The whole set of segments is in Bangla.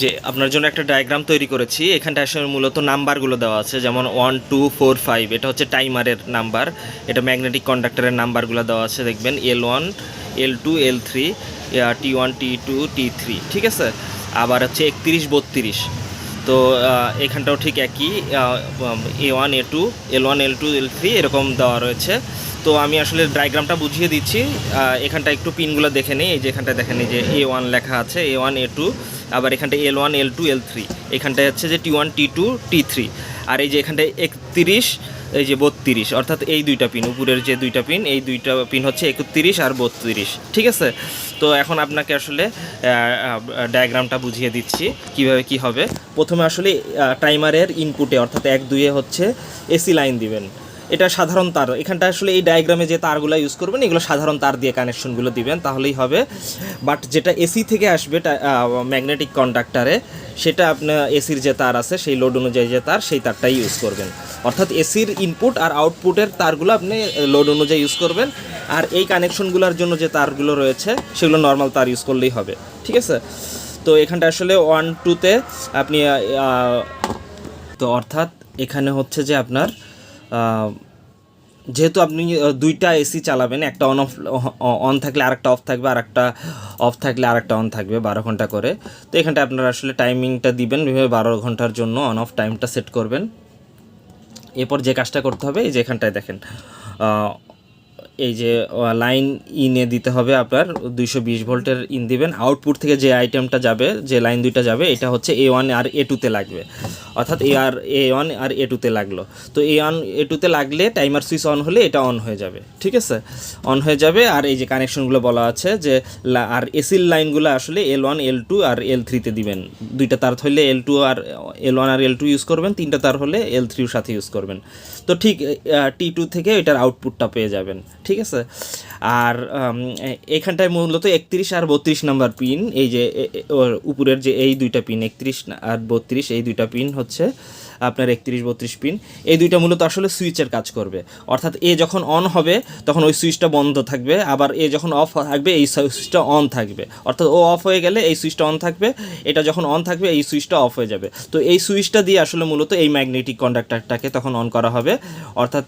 যে আপনার জন্য একটা ডায়াগ্রাম তৈরি করেছি এখানটা আসলে মূলত নাম্বারগুলো দেওয়া আছে, যেমন ওয়ান টু ফোর ফাইভ এটা হচ্ছে টাইমারের নাম্বার এটা ম্যাগনেটিক কন্ডাক্টরের নাম্বারগুলো দেওয়া আছে, দেখবেন L one L two L three T one T two T three ঠিক আছে? আবার হচ্ছে একত্রিশ, বত্রিশ, তো এখানটাও ঠিক একই A one A two L one L two L three এরকম দেওয়া রয়েছে। তো আমি আসলে ডায়াগ্রামটা বুঝিয়ে দিচ্ছি এখানটা একটু পিনগুলো দেখে নিই, এই যে এখানটা দেখে নিই যে এ ওয়ান লেখা আছে এ ওয়ান এ টু আবার এখানটা L one L two L three এখানটায় হচ্ছে যে T one T two T three আর এই যে এখানটায় একত্রিশ, এই যে বত্রিশ। অর্থাৎ এই দুইটা পিন উপরের যে দুইটা পিন এই দুইটা পিন হচ্ছে একত্রিশ আর বত্রিশ। ঠিক আছে? তো এখন আপনাকে আসলে ডায়াগ্রামটা বুঝিয়ে দিচ্ছি কীভাবে কি হবে। প্রথমে আসলে টাইমারের ইনপুটে অর্থাৎ এক দুইয়ে হচ্ছে এসি লাইন দিবেন। এটা সাধারণ তার। এখানটা আসলে এই ডায়াগ্রামে যে তারগুলো ইউজ করবেন, এগুলো সাধারণ তার দিয়ে কানেকশনগুলো দিবেন, তাহলেই হবে। বাট যেটা এসি থেকে আসবে ম্যাগনেটিক কন্ডাক্টারে সেটা আপনার এসির যে তার আছে, সেই লোড অনুযায়ী যে তার, সেই তারটাই ইউজ করবেন। অর্থাৎ এসির ইনপুট আর আউটপুটের তারগুলো আপনি লোড অনুযায়ী ইউজ করবেন। আর এই কানেকশনগুলোর জন্য যে তারগুলো রয়েছে, সেগুলো নর্মাল তার ইউজ করলেই হবে। ঠিক আছে? তো এখানটা আসলে ওয়ান টুতে আপনি তো অর্থাৎ এখানে হচ্ছে যে আপনার যেহেতু আপনি দুইটা এসি চালাবেন, একটা অন অফ অন থাকলে আরেকটা অফ থাকবে আর একটা অফ থাকলে আরেকটা অন থাকবে, বারো ঘণ্টা করে। তো এখানটা আপনারা আসলে টাইমিংটা দিবেন এভাবে বারো ঘণ্টার জন্য অন অফ টাইমটা সেট করবেন। এরপর যে কাজটা করতে হবে, এই যে এখানটায় দেখেন এই যে লাইন ইনে দিতে হবে আপনার, দুইশো বিশ ভোল্টের ইন দিবেন। আউটপুট থেকে যে আইটেমটা যাবে, যে লাইন দুইটা যাবে, এটা হচ্ছে এ ওয়ান আর এ টুতে লাগবে। অর্থাৎ এ আর এ ওয়ান আর এ টুতে লাগল। তো এ ওয়ান এ টুতে লাগলে টাইমার সুইচ অন হলে এটা অন হয়ে যাবে, ঠিক আছে? অন হয়ে যাবে আর এই যে কানেকশনগুলো বলা আছে যে আর এসির লাইনগুলো আসলে এল ওয়ান এল টু আর এল থ্রিতে দিবেন। দুইটা তার হলে এল টু আর এল ওয়ান আর এল টু ইউজ করবেন, তিনটা তার হলে এল থ্রির সাথে ইউজ করবেন। তো ঠিক টি টু থেকে এটার আউটপুটটা পেয়ে যাবেন, ঠিক আছে? আর এখানটায় মূলত একত্রিশ আর বত্রিশ নাম্বার পিন এই যে উপরের যে এই দুইটা পিন একত্রিশ আর বত্রিশ, এই দুইটা পিন হচ্ছে। আপনার একত্রিশ বত্রিশ পিন, এই দুইটা মূলত আসলে সুইচের কাজ করবে। অর্থাৎ এ যখন অন হবে, তখন ওই সুইচটা বন্ধ থাকবে, আবার এ যখন অফ থাকবে, এই সুইচটা অন থাকবে। অর্থাৎ ও অফ হয়ে গেলে এই সুইচটা অন থাকবে, এটা যখন অন থাকবে, এই সুইচটা অফ হয়ে যাবে। তো এই সুইচটা দিয়ে আসলে মূলত এই ম্যাগনেটিক কন্ডাক্টারটাকে তখন অন করা হবে। অর্থাৎ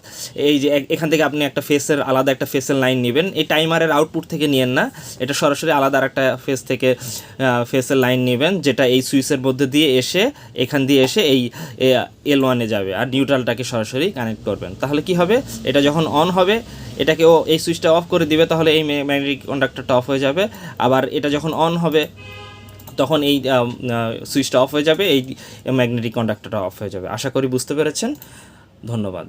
এই যে এখান থেকে আপনি একটা ফেসের আলাদা একটা ফেসের লাইন নেবেন। এই টাইমারের আউটপুট থেকে নিয়েন না, এটা সরাসরি আলাদা আর একটা ফেস থেকে ফেসের লাইন নেবেন, যেটা এই সুইচের মধ্যে দিয়ে এসে, এখান দিয়ে এসে এই এল ওয়ানে যাবে আর নিউট্রালটাকে সরাসরি কানেক্ট করবেন। তাহলে কি হবে? এটা যখন অন হবে, এটাকে ও এই সুইচটা অফ করে দিবে, তাহলে এই ম্যাগনেটিক কন্ডাক্টরটা অফ হয়ে যাবে। আবার এটা যখন অন হবে, তখন এই সুইচটা অফ হয়ে যাবে, এই ম্যাগনেটিক কন্ডাক্টরটা অফ হয়ে যাবে। আশা করি বুঝতে পেরেছেন। ধন্যবাদ।